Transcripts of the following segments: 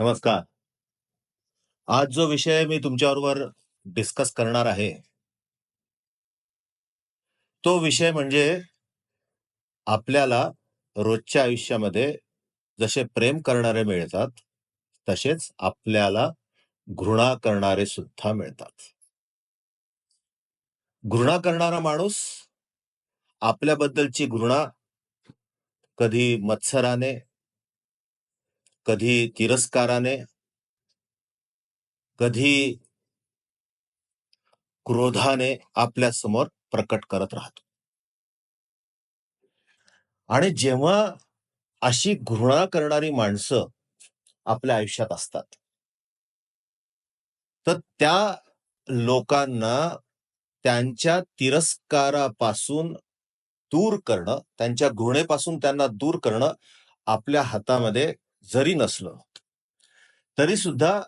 नमस्कार. आज जो विषय मी तुमच्याबरोबर डिस्कस करणार आहे तो विषय म्हणजे आपल्याला रोजच्या आयुष्यामध्ये जसे प्रेम करणारे मिळतात, तसेच आपल्याला घृणा करणारे सुद्धा मिळतात. घृणा करणारा माणूस आपल्याबद्दलची घृणा कधी मत्सराने, कधी तिरस्काराने, कधी क्रोधाने आपल्यासमोर प्रकट करत राहतो. आणि जेव्हा अशी घृणा करणारी माणसं आपल्या आयुष्यात असतात, तर त्या लोकांना त्यांच्या तिरस्कारापासून दूर करणं, त्यांच्या घृणेपासून त्यांना दूर करणं आपल्या हातामध्ये जरी नसलं, तरी सुद्धा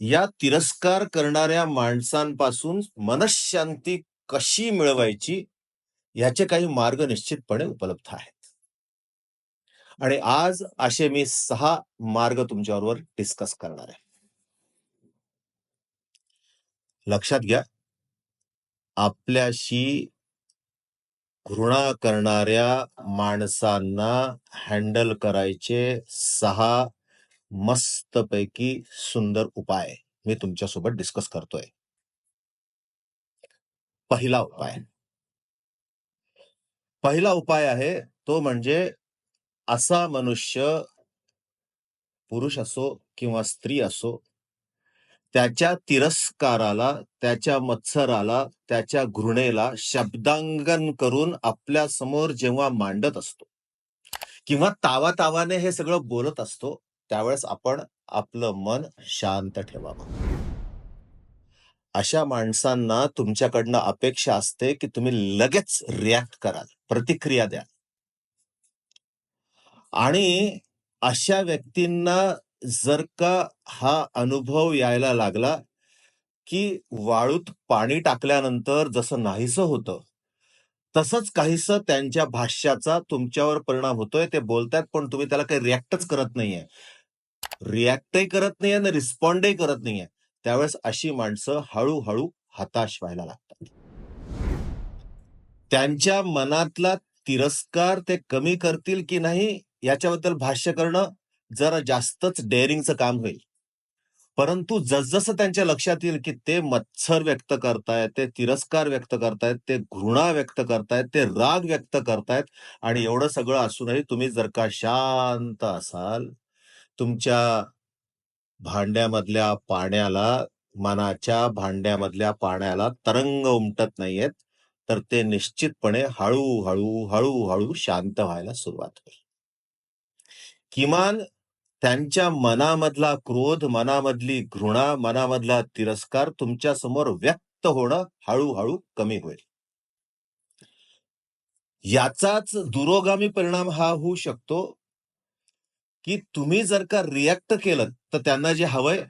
या तिरस्कार करणाऱ्या माणसांपासून मनशांती कशी मिळवायची याचे काही मार्ग निश्चितपणे उपलब्ध आहेत. आणि आज असे मी सहा मार्ग तुमच्याबरोबर डिस्कस करणार आहे. लक्षात घ्या, आपल्याशी घृणा करणाऱ्या माणसांना हँडल करायचे सहा मस्तपैकी सुंदर उपाय मी तुमच्यासोबत डिस्कस करतोय. पहिला उपाय. पहिला उपाय आहे तो म्हणजे असा मनुष्य पुरुष असो किंवा स्त्री असो, त्याच्या तिरस्काराला, त्याच्या मत्सराला, त्याच्या घृणेला शब्दांगन करून आपल्यासमोर जेव्हा मांडत असतो किंवा तावातावाने हे सगळं बोलत असतो, त्यावेळेस आपण आपलं मन शांत ठेवावं. अशा माणसांना तुमच्याकडनं अपेक्षा असते, की तुम्ही लगेच रिॲक्ट कराल, प्रतिक्रिया द्याल. आणि अशा व्यक्तींना जर का हा अनुभव यायला लागला, की वाळूत पाणी टाकल्यानंतर जसं नाहीसं होतं, तसंच काहीसं त्यांच्या भाष्याचा तुमच्यावर परिणाम होतोय. ते बोलतायत, पण तुम्ही त्याला काही रिएक्टच करत नाहीये. रिएक्टही करत नाहीये आणि रिस्पॉन्डही करत नाहीये. त्यावेळेस अशी माणसं हळू-हळू हताश व्हायला लागतात. त्यांच्या मनातला तिरस्कार ते कमी करतील की नाही याच्याबद्दल भाष्य करणं जरा जास्तच डेअरिंगचं काम होईल. परंतु जसजसं त्यांच्या लक्षात येईल, की ते मत्सर व्यक्त करतायत, ते तिरस्कार व्यक्त करतायत, ते घृणा व्यक्त करतायत, ते राग व्यक्त करतायत आणि एवढं सगळं असूनही तुम्ही जर का शांत असाल, तुमच्या भांड्यामधल्या पाण्याला, मनाच्या भांड्यामधल्या पाण्याला तरंग उमटत नाहीयेत, तर ते निश्चितपणे हळूहळू हळूहळू शांत व्हायला सुरुवात होईल. किमान त्यांच्या मनामधला क्रोध, मनामधली घृणा, मनामधला तिरस्कार तुमच्यासमोर व्यक्त होणं हळूहळू कमी होईल. याचाच दुरोगामी परिणाम हा होऊ शकतो, की तुम्ही जर का रिएक्ट केलंत, तर त्यांना जे हवंय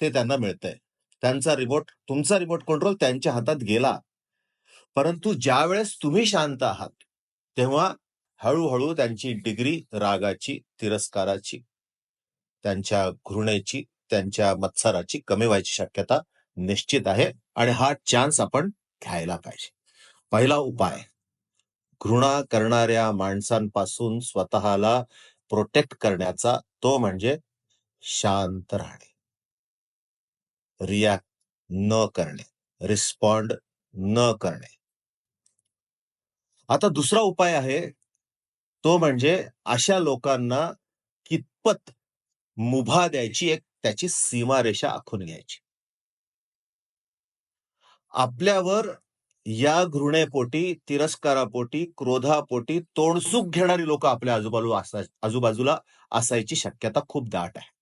ते त्यांना मिळतंय. त्यांचा रिमोट तुमचा रिमोट कंट्रोल त्यांच्या हातात गेला. परंतु ज्यावेळेस तुम्ही शांत आहात, तेव्हा हळूहळू त्यांची डिग्री रागाची, तिरस्काराची, त्यांच्या घृणेची, त्यांच्या मत्सराची कमी व्हायची शक्यता निश्चित आहे आणि हा चान्स आपण घ्यायला पाहिजे. पहिला उपाय, घृणा करणाऱ्या माणसांपासून स्वतःला प्रोटेक्ट करण्याचा तो म्हणजे शांत राहणे. रिॲक्ट न करणे, रिस्पॉन्ड न करणे. आता दुसरा उपाय आहे, तो म्हणजे अशा लोकांना कितपत मुभा द्यायची एक त्याची सीमारेषा आखून घ्यायची. आपल्यावर या घृणेपोटी, तिरस्कारापोटी, क्रोधापोटी तोंडसुख घेणारी लोक आपल्या आजूबाजूला असा आजूबाजूला असायची शक्यता खूप दाट आहे.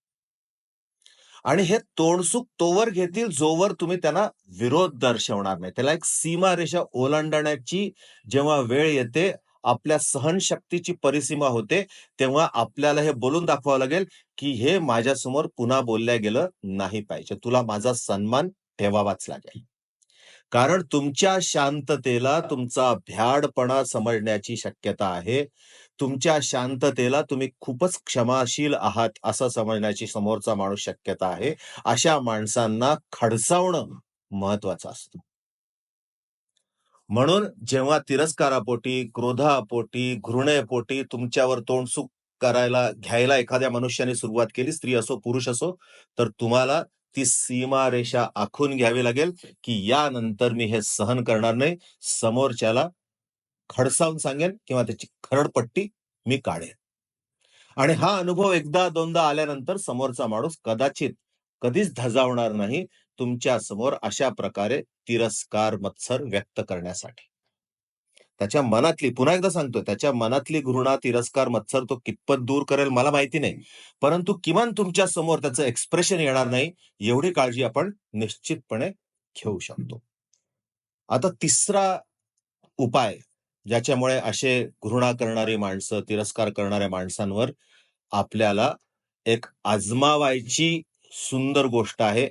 आणि हे तोंडसुख तोवर घेतील जोवर तुम्ही त्यांना विरोध दर्शवणार नाही. त्याला एक सीमारेषा ओलांडण्याची जेव्हा वेळ येते, आपल्या सहनशक्तीची परिसीमा होते, तेव्हा आपल्याला हे बोलून दाखवावं लागेल, की हे माझ्यासमोर पुन्हा बोलल्या गेलं नाही पाहिजे. तुला माझा सन्मान ठेवावाच लागेल. कारण तुमच्या शांततेला तुमचा भ्याडपणा समजण्याची शक्यता आहे. तुमच्या शांततेला तुम्ही खूपच क्षमाशील आहात असं समजण्याची समोरचा माणूस शक्यता आहे. अशा माणसांना खडसावणं महत्वाचं असतं. म्हणून जेव्हा तिरस्कारापोटी, क्रोधापोटी, घृणेपोटी तुमच्यावर तोंडसुख करायला घ्यायला एखाद्या मनुष्याने सुरुवात केली, स्त्री असो, पुरुष असो, तर तुम्हाला ती सीमारेषा आखून घ्यावी लागेल, की यानंतर मी हे सहन करणार नाही. समोरच्याला खडसावून सांगेन किंवा त्याची खरडपट्टी मी काढेन. आणि हा अनुभव एकदा दोनदा आल्यानंतर समोरचा माणूस कदाचित कधीच धजावणार नाही तुमच्यासमोर अशा प्रकारे तिरस्कार मत्सर व्यक्त करण्यासाठी. त्याच्या मनातली पुन्हा एकदा सांगतो त्याच्या मनातली घृणा, तिरस्कार, मत्सर तो कितपत दूर करेल मला माहिती नाही. परंतु किमान तुमच्यासमोर त्याचं एक्सप्रेशन येणार नाही एवढी काळजी आपण निश्चितपणे घेऊ शकतो. आता तिसरा उपाय ज्याच्यामुळे असे घृणा करणारी माणसं, तिरस्कार करणाऱ्या माणसांवर आपल्याला एक आजमावायची सुंदर गोष्ट आहे.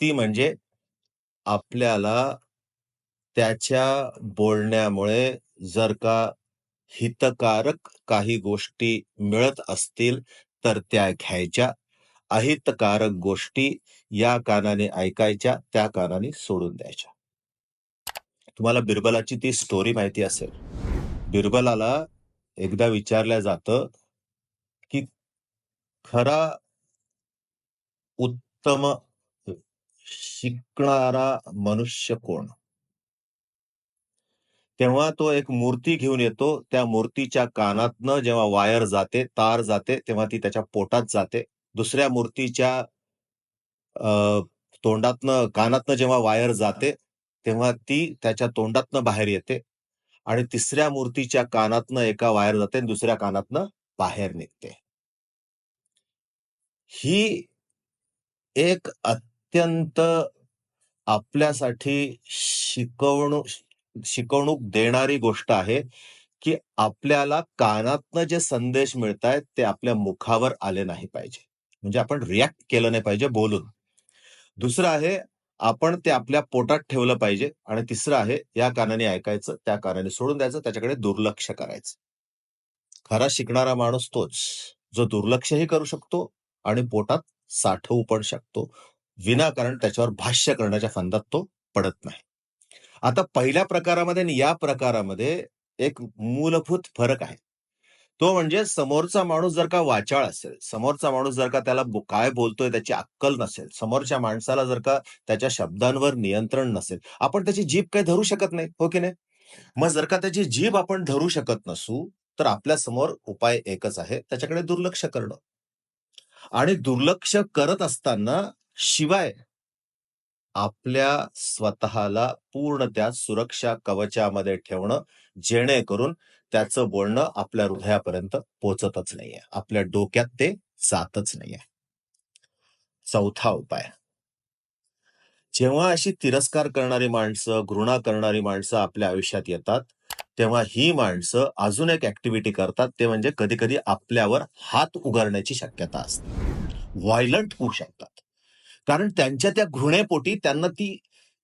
ती म्हणजे आपल्याला त्याच्या बोलण्यामुळे जर का हितकारक काही गोष्टी मिळत असतील तर त्या घ्यायच्या. अहितकारक गोष्टी या कानाने ऐकायच्या, त्या कानाने सोडून द्यायच्या. तुम्हाला बिरबलाची ती स्टोरी माहिती असेल. बिरबलाला एकदा विचारलं जातं, की खरा उत्तम शिकणारा मनुष्य कोण? तेव्हा तो एक मूर्ती घेऊन येतो. त्या मूर्तीच्या कानातनं जेव्हा वायर जाते, तार जाते, तेव्हा ती त्याच्या पोटात जाते. दुसऱ्या मूर्तीच्या अ, तोंडातनं कानातनं जेव्हा वायर जाते, तेव्हा ती त्याच्या तोंडातनं बाहेर येते. आणि तिसऱ्या मूर्तीच्या कानातनं एका वायर जाते आणि दुसऱ्या कानातनं बाहेर निघते. ही एक अत्यंत आपल्यासाठी शिकवणूक शिकवणूक देणारी गोष्ट आहे, की आपल्याला कानातनं जे संदेश मिळतायत ते आपल्या मुखावर आले नाही पाहिजे. म्हणजे आपण रिॲक्ट केलं नाही पाहिजे बोलून. दुसरं आहे आपण ते आपल्या पोटात ठेवलं पाहिजे आणि तिसरं आहे या कानाने ऐकायचं, त्या कानाने सोडून द्यायचं, त्याच्याकडे दुर्लक्ष करायचं. खरा शिकणारा माणूस तोच, जो दुर्लक्षही करू शकतो आणि पोटात साठवू पण शकतो. विनाकारण त्याच्यावर भाष्य करण्याच्या फंदात तो पडत नाही. आता पहिल्या प्रकारामध्ये आणि या प्रकारामध्ये एक मूलभूत फरक आहे. तो म्हणजे समोरचा माणूस जर का वाचाळ असेल, समोरचा माणूस जर का त्याला काय बोलतोय त्याची अक्कल नसेल, समोरच्या माणसाला जर का त्याच्या शब्दांवर नियंत्रण नसेल, आपण त्याची जीभ काही धरू शकत नाही, हो की नाही? मग जर का त्याची जीभ आपण धरू शकत नसू, तर आपल्यासमोर उपाय एकच आहे, त्याच्याकडे दुर्लक्ष करणं. आणि दुर्लक्ष करत असताना शिवाय आपल्या स्वतःला पूर्ण त्या सुरक्षा कवचामध्ये ठेवणं, जेणेकरून त्याचं बोलणं आपल्या हृदयापर्यंत पोहोचतच नाहीये. आपल्या डोक्यात ते जातच नाहीये. चौथा उपाय. जेव्हा अशी तिरस्कार करणारी माणसं, घृणा करणारी माणसं आपल्या आयुष्यात येतात, तेव्हा ही माणसं अजून एक ऍक्टिव्हिटी करतात, ते म्हणजे कधी-कधी आपल्यावर हात उगारण्याची शक्यता असते. व्हायलंट होऊ शकतात. कारण त्यांच्या त्या घृणेपोटी त्यांना ती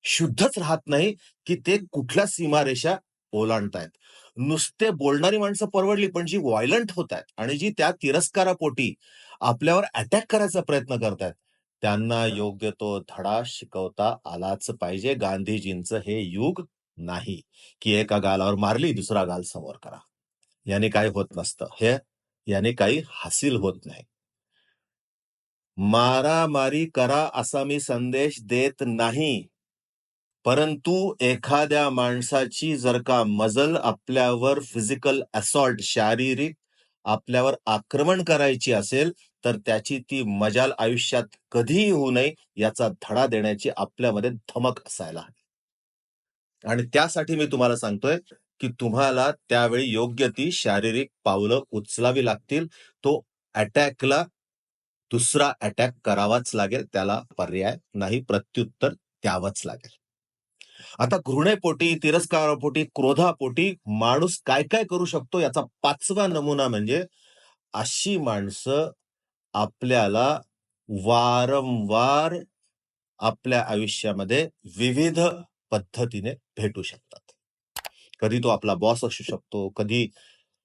शुद्धच राहत नाही, की ते कुठल्या सीमारेषा ओलांडतायत. नुसते बोलणारी माणसं परवडली, पण जी व्हायलंट होतायत आणि जी त्या तिरस्कारापोटी आपल्यावर अटॅक करायचा प्रयत्न करतायत, त्यांना योग्य तो धडा शिकवता आलाच पाहिजे. गांधीजींचं हे युग नाही, की एका गालावर मारली, दुसरा गाल समोर करा. याने काही होत नसतं. हे याने काही हासिल होत नाही. मारामारी करा असा मी संदेश देत नाही. परंतु एखाद्या माणसाची जर का मजल आपल्यावर फिजिकल असॉल्ट शारीरिक आपल्यावर आक्रमण करायची असेल, तर त्याची ती मजाल आयुष्यात कधीही होऊ नये याचा धडा देण्याची आपल्यामध्ये धमक असायला हवी. आणि त्यासाठी मी तुम्हाला सांगतोय, की तुम्हाला त्यावेळी योग्य ती शारीरिक पावलं उचलावी लागतील. तो अटॅकला दुसरा अटॅक करावाच लागेल. त्याला पर्याय नाही, प्रत्युत्तर द्यावंच लागेल. आता घृणेपोटी, तिरस्कारापोटी, क्रोधापोटी माणूस काय-काय करू शकतो याचा पाचवा नमुना म्हणजे अशी माणसं आपल्याला वारंवार आपल्या आयुष्यामध्ये विविध पद्धतीने भेटू शकतात कधी तो आपला बॉस असू शकतो कधी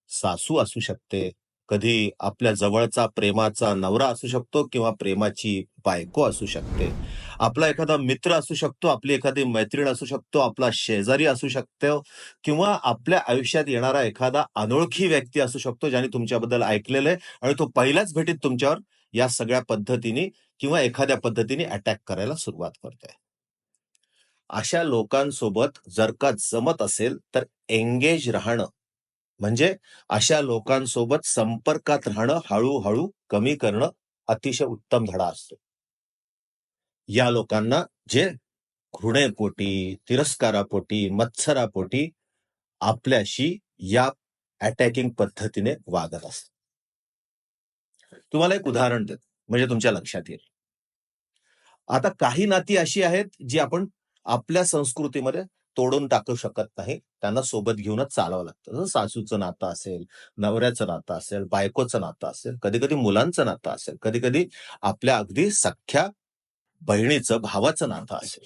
सासू असू शकते कधी आपल्या जवळचा प्रेमाचा नवरा असू शकतो किंवा प्रेमाची बायको असू शकते. आपला एखादा मित्र असू शकतो आपली एखादी मैत्रीण असू शकतो आपला शेजारी असू शकतो किंवा आपल्या आयुष्यात येणारा एखादा अनोळखी व्यक्ती असू शकतो ज्याने तुमच्याबद्दल ऐकलेलं आहे आणि तो पहिल्याच भेटीत तुमच्यावर या सगळ्या पद्धतीने किंवा एखाद्या पद्धतीने अटॅक करायला सुरुवात करते अशा लोकांसोबत जर का जमत असेल तर एंगेज राहणं म्हणजे अशा लोकांसोबत संपर्कात राहणं हळूहळू कमी करणं अतिशय उत्तम धडा असतो. या लोकांना जे घृणेपोटी तिरस्कारापोटी मत्सरापोटी आपल्याशी या अटॅकिंग पद्धतीने वागत असत तुम्हाला एक उदाहरण देत म्हणजे तुमच्या लक्षात येईल. आता काही नाती अशी आहेत जी आपण आपल्या संस्कृतीमध्ये तोडून टाकू शकत नाही. त्यांना सोबत घेऊनच चालावं लागतं. जसं सासूचं नातं असेल नवऱ्याचं नातं असेल बायकोचं नातं असेल कधी कधी मुलांचं नातं असेल कधी कधी आपल्या अगदी सख्या बहिणीचं भावाचं नातं असेल.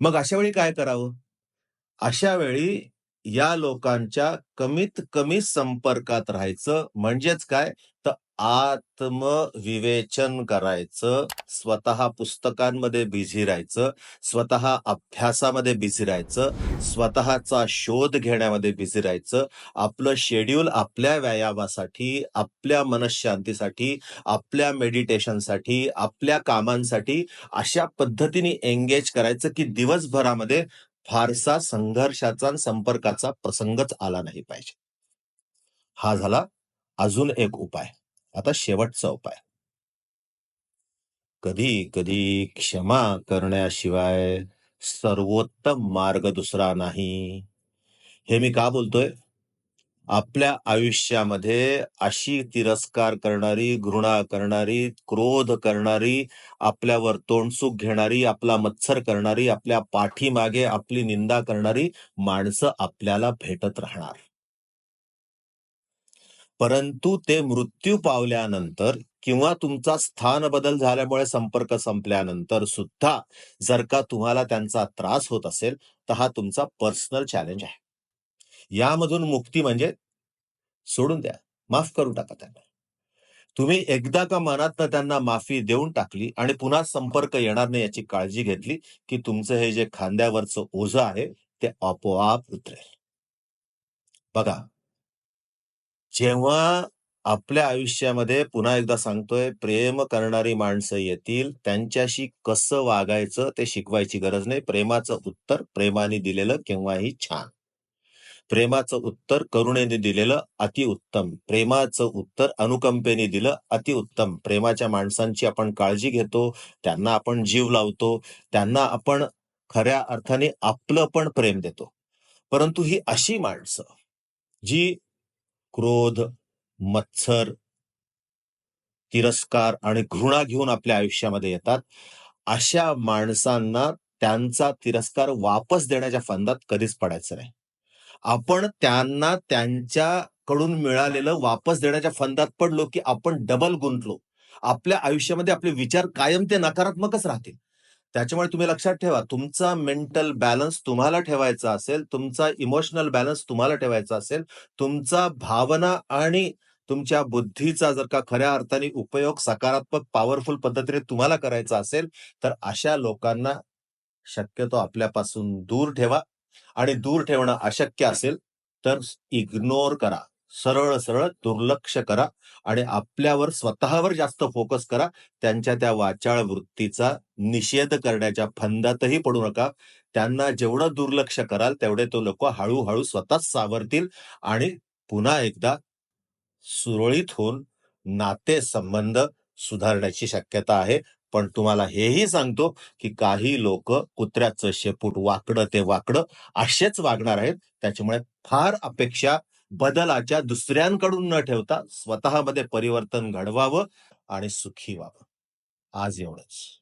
मग अशा वेळी काय करावं? अशा वेळी या लोकांच्या कमीत कमी संपर्कात राहायचं म्हणजेच काय? तर आत्मविवेचन करायचं स्वतः पुस्तकांमध्ये बिझी राहायचं स्वतः अभ्यासामध्ये बिझी राहायचं स्वतःचा शोध घेण्यामध्ये बिझी राहायचं आपलं शेड्यूल आपल्या व्यायामासाठी आपल्या मनशांतीसाठी आपल्या मेडिटेशनसाठी आपल्या कामांसाठी अशा पद्धतीने एंगेज करायचं की दिवसभरामध्ये फारसा संघर्षाचा संपर्काचा प्रसंगच आला नाही पाहिजे. हा झाला अजून एक उपाय. आता शेवटचा उपाय. कधी कधी क्षमा करण्याशिवाय सर्वोत्तम मार्ग दुसरा नाही. हे मी का बोलतोय? आपल्या आयुष्यामध्ये अशी तिरस्कार करणारी घृणा करणारी क्रोध करणारी आपल्यावर तोंडसूक घेणारी आपला मत्सर करणारी आपल्या पाठीमागे आपली निंदा करणारी माणसं आपल्याला भेटत राहणार. परंतु ते मृत्यू पावल्यानंतर किंवा तुमचा स्थान बदल झाल्यामुळे संपर्क संपल्यानंतर सुद्धा जर का तुम्हाला त्यांचा त्रास होत असेल तर हा तुमचा पर्सनल चॅलेंज आहे. यामधून मुक्ती म्हणजे सोडून द्या माफ करून टाका त्यांना. तुम्ही एकदा का मनात त्यांना माफी देऊन टाकली आणि पुन्हा संपर्क येणार नाही याची काळजी घेतली की तुमचं हे जे खांद्यावरचं ओझं आहे ते आपोआप उतरेल. बघा. जेव्हा आपल्या आयुष्यामध्ये पुन्हा एकदा सांगतोय प्रेम करणारी माणसं येतील त्यांच्याशी कसं वागायचं ते शिकवायची गरज नाही. प्रेमाचं उत्तर प्रेमाने दिलेलं केव्हाही छान. प्रेमाचं उत्तर करुणेने दिलेलं अतिउत्तम प्रेमाचं उत्तर अनुकंपेने दिलं अतिउत्तम प्रेमाच्या माणसांची आपण काळजी घेतो त्यांना आपण जीव लावतो त्यांना आपण खऱ्या अर्थाने आपलं पण प्रेम देतो. परंतु ही अशी माणसं जी क्रोध मत्सर तिरस्कार आणि घृणा घेऊन आपल्या आयुष्यामध्ये येतात अशा माणसांना त्यांचा तिरस्कार वापस देण्याच्या फंदात कधीच पडायचं नाही. आपण त्यांना त्यांच्याकडून मिळालेलं वापस देण्याच्या फंदात पडलो की आपण डबल गुंतलो. आपल्या आयुष्यामध्ये आपले विचार कायम ते नकारात्मकच राहतील. त्याच्यामुळे तुम्ही लक्षात ठेवा तुमचा मेंटल बॅलन्स तुम्हाला ठेवायचा असेल तुमचा इमोशनल बॅलन्स तुम्हाला ठेवायचा असेल तुमचा भावना आणि तुमच्या बुद्धीचा जर का खऱ्या अर्थाने उपयोग सकारात्मक पॉवरफुल पद्धतीने तुम्हाला करायचा असेल तर अशा लोकांना शक्यतो आपल्यापासून दूर ठेवा. आणि दूर ठेवणं अशक्य असेल तर इग्नोर करा. सरळ सरळ दुर्लक्ष करा आणि आपल्यावर स्वतःवर जास्त फोकस करा. त्यांच्या त्या वाचाळ वृत्तीचा निषेध करण्याच्या फंदातही पडू नका. त्यांना जेवढं दुर्लक्ष कराल तेवढे तो लोक हळूहळू स्वतःच सावरतील आणि पुन्हा एकदा सुरळीत होऊन नाते संबंध सुधारण्याची शक्यता आहे. पण तुम्हाला हेही सांगतो की काही लोक कुत्र्याचं शेपूट वाकडं ते वाकडं असेच वागणार आहेत. त्याच्यामुळे फार अपेक्षा बदलाच्या दुसऱ्यांकडून न ठेवता स्वतःमध्ये परिवर्तन घडवावं आणि सुखी व्हावं. आज एवढंच.